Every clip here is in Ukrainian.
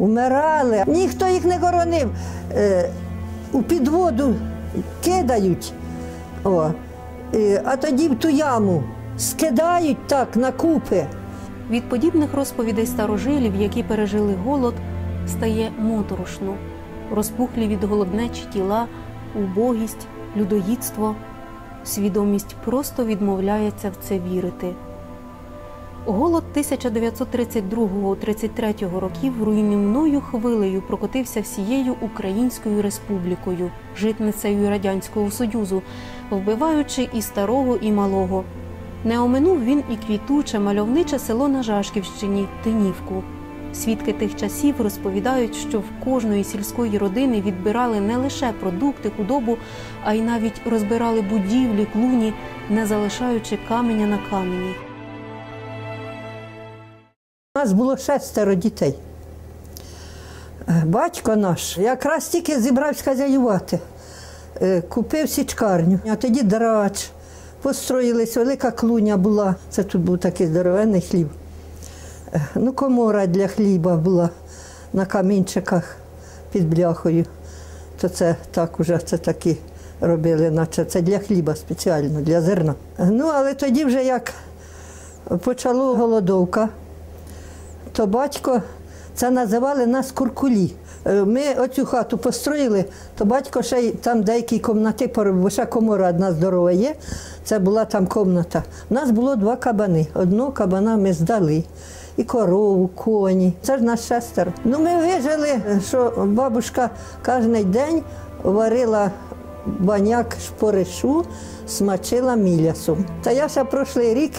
Умирали. Ніхто їх не коронив. Е, у підводу кидають, о, е, а тоді в ту яму скидають так на купи. Від подібних розповідей старожилів, які пережили голод, стає моторошно. Розпухлі від голоднечі тіла, убогість, людоїдство. Свідомість просто відмовляється в це вірити. Голод 1932-33 років руйнівною хвилею прокотився всією Українською республікою, житницею Радянського Союзу, вбиваючи і старого, і малого. Не оминув він і квітуче мальовниче село на Жашківщині Тинівку. Свідки тих часів розповідають, що в кожної сільської родини відбирали не лише продукти, худобу, а й навіть розбирали будівлі, клуні, не залишаючи каменя на камені. У нас було шестеро дітей. Е, Батько наш якраз тільки зібрався хазяювати. Е, Купив січкарню, а тоді драч. Построїлись, велика клуня була. Це тут був такий здоровенний хліб. Е, Ну, комора для хліба була на камінчиках під бляхою. То це так уже це такі робили, наче це для хліба спеціально, для зерна. Ну, але тоді вже як почало голодовка, то батько це називали нас куркулі. Е, Ми оцю хату построїли, то батько ще там деякі кімнати поробив, бо ще комора одна здорова є. Це була там кімната. У нас було два кабани. Одного кабана ми здали. І корову, коні. Це ж нас шестеро. Ну ми вижили, що бабушка кожен день варила баняк шпоришу, смачила мілясом. Та я ще прошлий рік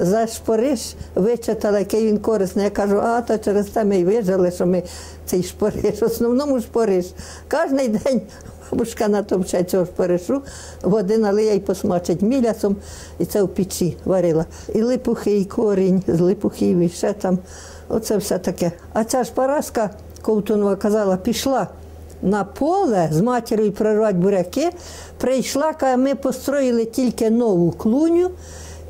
за шпориш вичитала, який він корисний. Я кажу, а то через те ми й вижили, що ми цей шпориш, в основному шпориш. Кожен день бабушка натовче цього шпоришу, води налиє і посмачить мілясом, і це в печі варила. І липухи, і корінь з липухів, і ще там. Оце все таке. А ця ж Параска Ковтунова казала, пішла на поле з матір'ю прорвати буряки. Прийшла, каже, ми построїли тільки нову клуню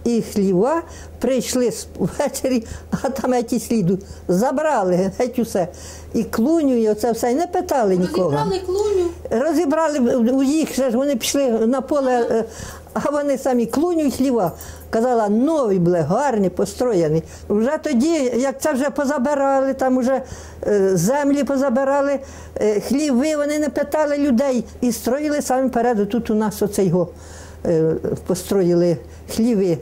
і хліва. Прийшли ввечері, а там ті сліду забрали геть усе. І клуню, і оце все. І не питали нікого. Розібрали клуню. Розібрали у їх, ж вони пішли на поле, е, а вони самі клуню і хліва. Казала, нові були, гарні, построєні. Вже тоді, як це вже позабирали, там вже е, землі позабирали, е, хліви, вони не питали людей і строїли самі перед. Тут у нас оцей го построїли хліви,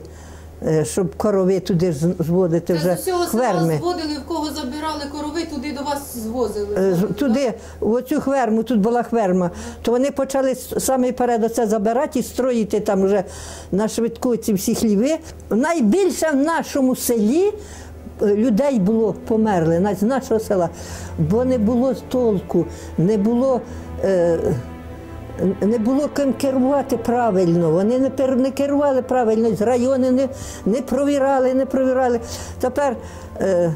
е, щоб корови туди зводити вже з усього села хверми. зводили, в кого забирали корови, туди до вас звозили. Е, туди, в оцю хверму, тут була хверма, то вони почали саме перед оце забирати і строїти там вже на швидку ці всі хліви. Найбільше в нашому селі е, людей було померли, навіть з нашого села, бо не було толку, не було. Е, не було ким керувати правильно. Вони не, не керували правильно, райони не, не провірали, не провірали. Тепер е,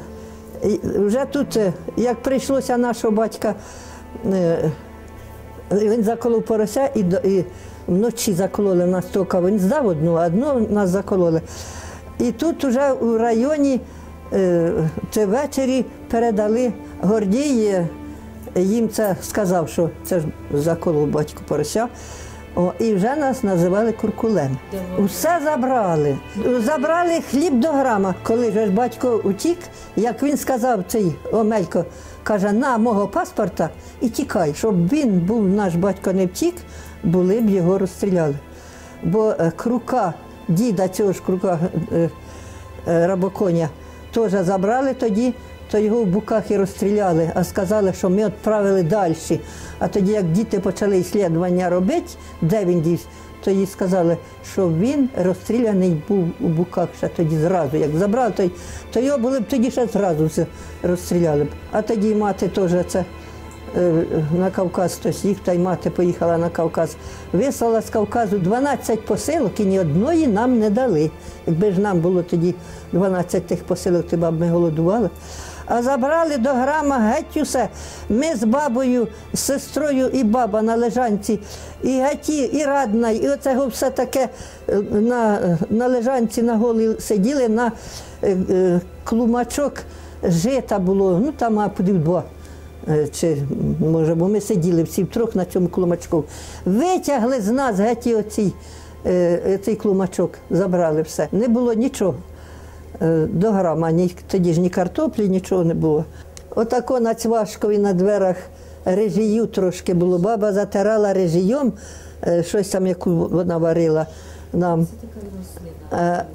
вже тут, е, як прийшлося нашого батька, е, він заколов порося і, і вночі закололи нас тока. Він здав одну, а одну нас закололи. І тут вже у районі е, ввечері передали Гордій. Їм це сказав, що це ж заколов батько порося. О, і вже нас називали куркулем. Усе забрали. Забрали хліб до грама. Коли ж батько утік, як він сказав, цей Омелько, каже, на мого паспорта і тікай, щоб він був, наш батько не втік, були б його розстріляли. Бо е, крука, діда цього ж крука е, е, рабоконя, теж забрали тоді, то його в буках і розстріляли, а сказали, що ми відправили далі. А тоді, як діти почали іслідування робити, де він дівся, то їй сказали, що він розстріляний був у буках ще тоді зразу. Як забрали, то, то його були б тоді ще зразу все розстріляли б. А тоді мати теж це е, на Кавказ хтось їх, та й мати поїхала на Кавказ. Вислала з Кавказу 12 посилок і ні одної нам не дали. Якби ж нам було тоді 12 тих посилок, то б ми голодували. А забрали до грама геть усе. Ми з бабою, з сестрою і баба на лежанці, і геті, і радна, і оце все таке е, на, на лежанці на голі сиділи на е, е, клумачок жита було, ну там два. Чи може, бо ми сиділи всі втрьох на цьому клумачку. Витягли з нас геть і оцій, е, цей клумачок, забрали все. Не було нічого до грама, ні, тоді ж ні картоплі, нічого не було. Отако на цвашкові на дверах режію трошки було. Баба затирала режієм, е, щось там, яку вона варила нам. Е,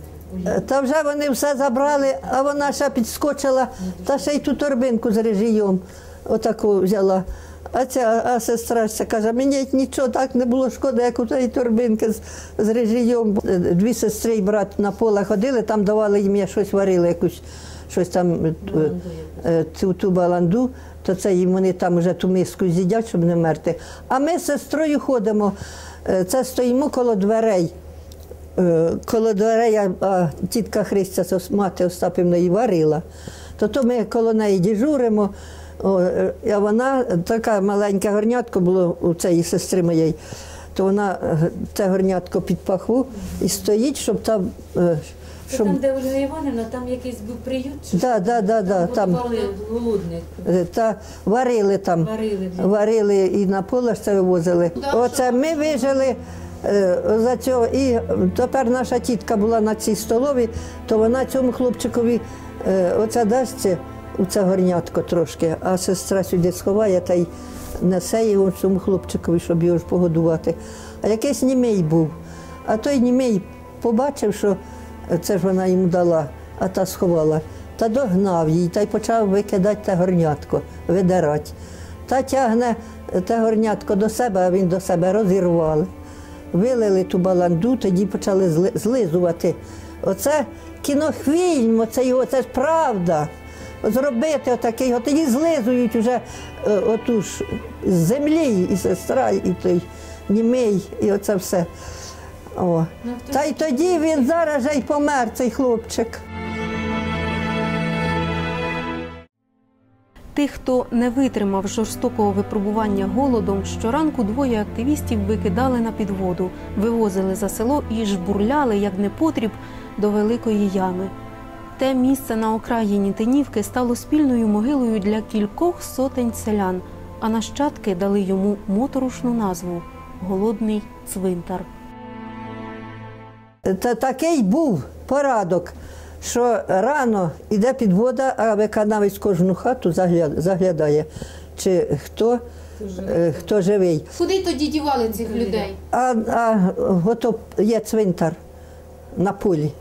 е, Та вже вони все забрали, а вона ще підскочила, та ще й ту торбинку з режієм отаку взяла. А ця а сестра ще каже, мені нічого так не було шкода, як у тієї торбинки з, з режієм. Дві сестри і брат на поле ходили, там давали їм я щось варили, якусь щось там е, е, цю ту баланду, то це їм вони там вже ту миску з'їдять, щоб не мерти. А ми з сестрою ходимо, е, це стоїмо коло дверей. Коло дверей а, тітка Христя, мати Остапівна, і варила. То, то ми коло неї дежуримо, о, е, а вона така маленьке горнятко було у цієї сестри моєї, то вона е, це горнятко під пахву і стоїть, щоб там. е, Це Щоб, там, де Ольга Іванівна, там якийсь був приют, чи да, да, да, да, там, голодних, е, та варили там. варили. Варили і на поле це вивозили. Оце ми вижили е, за цього. І тепер наша тітка була на цій столові, то вона цьому хлопчикові е, оце дасть у це горнятко трошки, а сестра сюди сховає та й несе його цьому хлопчикові, щоб його ж погодувати. А якийсь німей був. А той німей побачив, що це ж вона йому дала, а та сховала. Та догнав її та й почав викидати те горнятко, видирати. Та тягне те горнятко до себе, а він до себе розірвали. Вилили ту баланду, тоді почали зли- злизувати. Оце кінофільм, оце його, це ж правда. Зробити отакий, от тоді злизують вже е, оту ж з землі, і сестра, і той німей, і оце все. О. Ну, Та й тоді він зараз же й помер, цей хлопчик. Тих, хто не витримав жорстокого випробування голодом, щоранку двоє активістів викидали на підводу, вивозили за село і жбурляли, як непотріб, до великої ями. Те місце на окраїні Тинівки стало спільною могилою для кількох сотень селян, а нащадки дали йому моторошну назву Голодний цвинтар. Та такий був порадок, що рано йде підвода, а виконавець кожну хату заглядає, чи хто, е, хто живий. Куди тоді дівали цих людей? А, а ото є цвинтар на полі.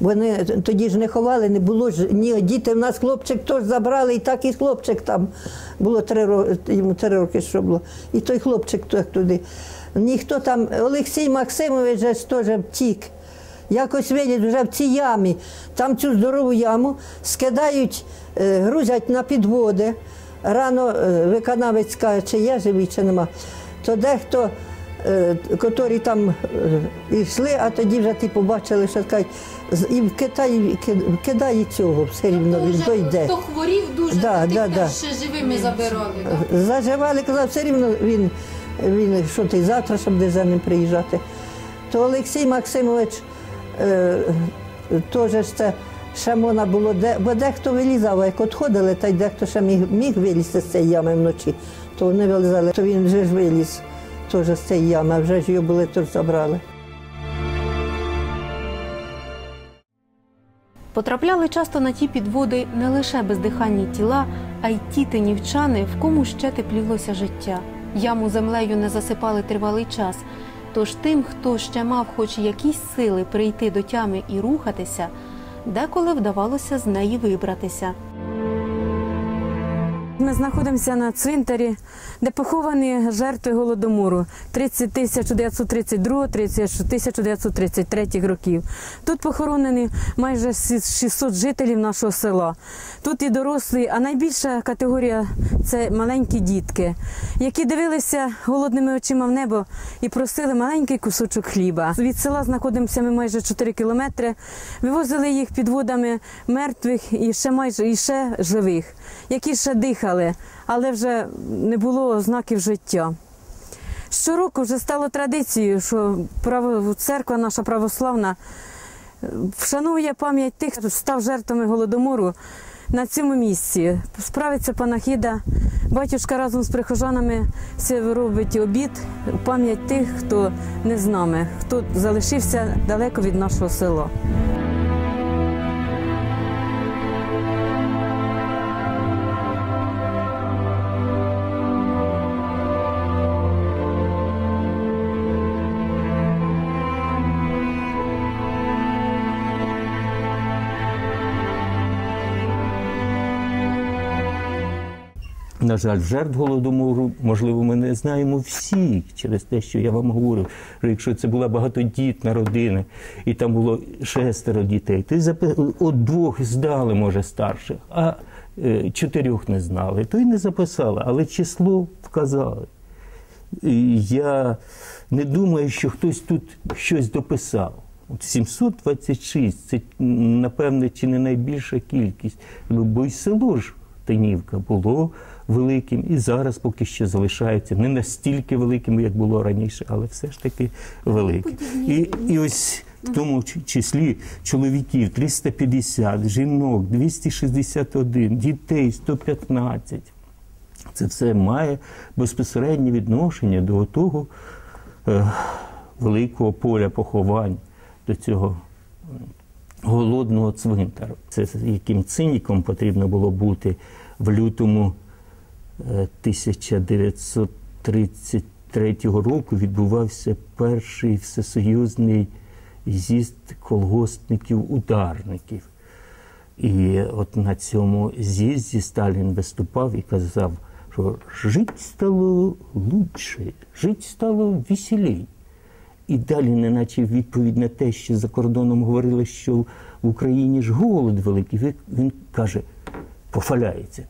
Вони тоді ж не ховали, не було ж ні діти. В нас хлопчик теж забрали, і так і хлопчик там було три роки, йому три роки, що було. І той хлопчик то- туди. Ніхто там, Олексій Максимович же теж втік. Якось виліз вже в цій ямі. Там цю здорову яму скидають, е, грузять на підводи. Рано е, виконавець каже, чи є живий, чи нема. То дехто, котрі там е, йшли, а тоді вже ти побачили, що кажуть, і в Китаї кидає цього все рівно, він дойде. Хто хворів дуже, Да, тих да, да. ще живими забирали. да? Заживали, казав, все рівно він, він що ти завтра ще буде за ним приїжджати. То Олексій Максимович е, теж це ще можна було, де, бо дехто вилізав, а як відходили, та й дехто ще міг, міг вилізти з цієї ями вночі, то вони вилізали, то він вже ж виліз теж з цієї ями, вже ж його були теж забрали. Потрапляли часто на ті підводи не лише бездиханні тіла, а й ті тинівчани, в кому ще теплілося життя. Яму землею не засипали тривалий час. Тож тим, хто ще мав хоч якісь сили прийти до тями і рухатися, деколи вдавалося з неї вибратися. Ми знаходимося на цвинтарі, де поховані жертви голодомору 30 1932 30 1933 років. Тут похоронені майже 600 жителів нашого села. Тут і дорослі, а найбільша категорія це маленькі дітки, які дивилися голодними очима в небо і просили маленький кусочок хліба. Від села знаходимося ми майже 4 кілометри. Вивозили їх підводами мертвих і ще майже і ще живих, які ще дихали, але вже не було знаків життя. Щороку вже стало традицією, що церква наша православна е, вшанує пам'ять тих, хто став жертвами голодомору на цьому місці. Справиться панахіда. Батюшка разом з прихожанами робить обід пам'ять тих, хто не з нами, хто залишився далеко від нашого села. На жаль, жертв голодомору, можливо, ми не знаємо всіх через те, що я вам говорю, що якщо це була багатодітна родина, і там було шестеро дітей, ти запи- от двох здали, може, старших, а е, чотирьох не знали, то й не записали, але число вказали. Я не думаю, що хтось тут щось дописав. От 726 це, напевне, чи не найбільша кількість. Бо й село ж Тинівка було великим і зараз поки що залишається не настільки великим, як було раніше, але все ж таки великим. І, і ось в тому числі чоловіків 350, жінок 261, дітей 115. Це все має безпосереднє відношення до того е, великого поля поховань, до цього голодного цвинтару. Це яким циніком потрібно було бути в лютому 1933 року відбувався перший всесоюзний з'їзд колгоспників-ударників. І от на цьому з'їзді Сталін виступав і казав, що жити стало лучше, жити стало веселей. І далі, неначе відповідь на те, що за кордоном говорили, що в Україні ж голод великий, він- каже, похваляється.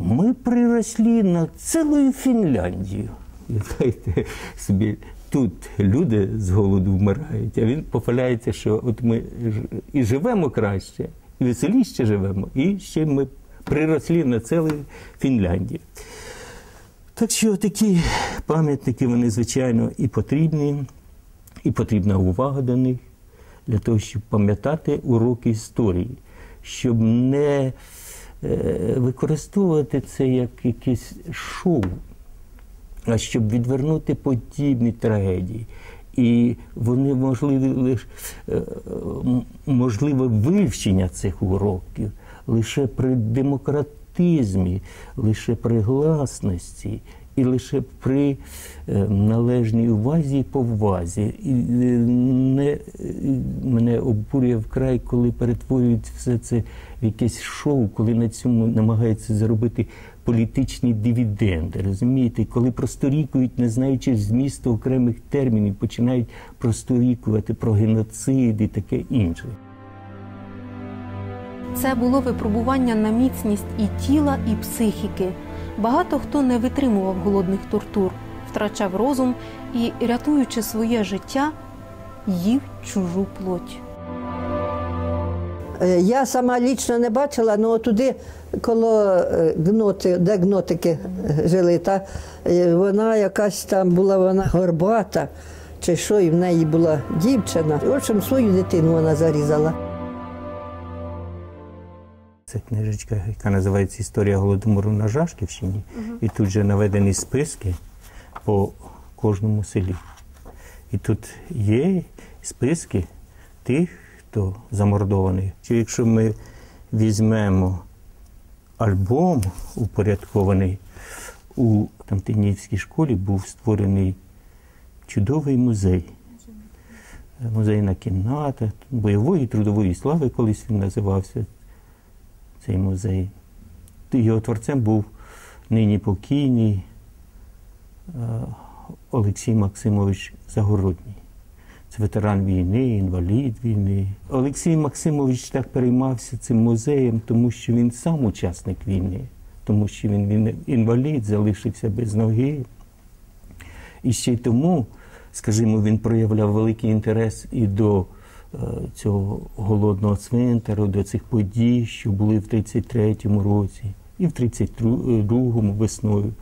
Ми приросли на цілу Фінляндію. Уявляєте собі, тут люди з голоду вмирають, а він похваляється, що от ми і живемо краще, і веселіше живемо, і ще ми приросли на цілу Фінляндію. Так що такі пам'ятники, вони, звичайно, і потрібні, і потрібна увага до них для того, щоб пам'ятати уроки історії, щоб не використовувати це як якесь шоу, а щоб відвернути подібні трагедії. І вони можливі лише е, можливе вивчення цих уроків лише при демократизмі, лише при гласності і лише при е, належній увазі і повазі. І е, не, е, мене обурює вкрай, коли перетворюють все це в якесь шоу, коли на цьому намагаються заробити політичні дивіденди. Розумієте, коли просторікують, не знаючи змісту окремих термінів, починають просторікувати про геноцид і таке інше. Це було випробування на міцність і тіла, і психіки. Багато хто не витримував голодних тортур, втрачав розум і, рятуючи своє життя, їв чужу плоть. Е, Я сама лічно не бачила, але туди коло е, гноти, де гнотики жили, та е, вона якась там була вона горбата, чи що, і в неї була дівчина. В общем, свою дитину вона зарізала. Це книжечка, яка називається Історія голодомору на Жашківщині. І тут же наведені списки по кожному селі. І тут є списки тих, хто замордований. Чи якщо ми візьмемо альбом упорядкований у Тамтинівській школі, був створений чудовий музей. Музейна кімната, бойової трудової слави, колись він називався цей музей. Його творцем був нині покійний е, Олексій Максимович Загородній. Це ветеран війни, інвалід війни. Олексій Максимович так переймався цим музеєм, тому що він сам учасник війни, тому що він, він інвалід, залишився без ноги. І ще й тому, скажімо, він проявляв великий інтерес і до е, цього голодного цвинтару, до цих подій, що були в 33-му році, і в 32-му весною.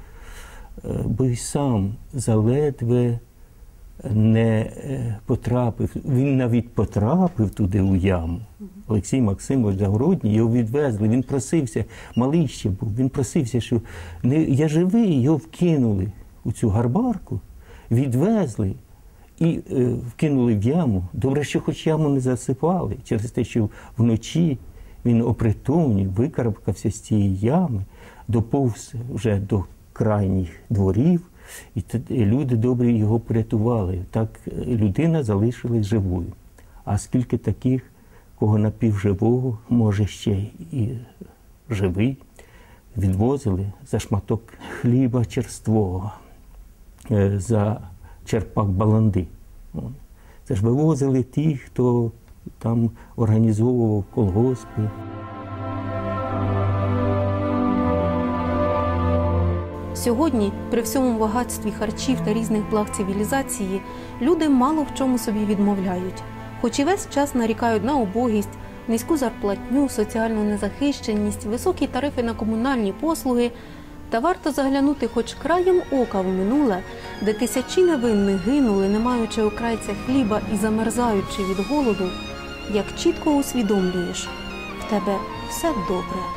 Е, Бо й сам заледве не е, потрапив. Він навіть потрапив туди у яму, Олексій Максимович Загородній, його відвезли, він просився, малий ще був, він просився, що не, я живий, його вкинули у цю гарбарку, відвезли і е, вкинули в яму. Добре, що хоч яму не засипали, через те, що вночі він опритомнів, викарабкався з цієї ями, доповз вже до крайніх дворів, і люди добрі його порятували. Так е, людина залишилась живою. А скільки таких, кого напівживого, може ще і живий, відвозили за шматок хліба черствого, е, за черпак баланди. Це ж вивозили ті, хто там організовував колгоспи. Сьогодні, при всьому багатстві харчів та різних благ цивілізації, люди мало в чому собі відмовляють, хоч і весь час нарікають на убогість, низьку зарплатню, соціальну незахищеність, високі тарифи на комунальні послуги. Та варто заглянути хоч краєм ока в минуле, де тисячі невинних гинули, не маючи окрайця хліба і замерзаючи від голоду, як чітко усвідомлюєш, в тебе все добре.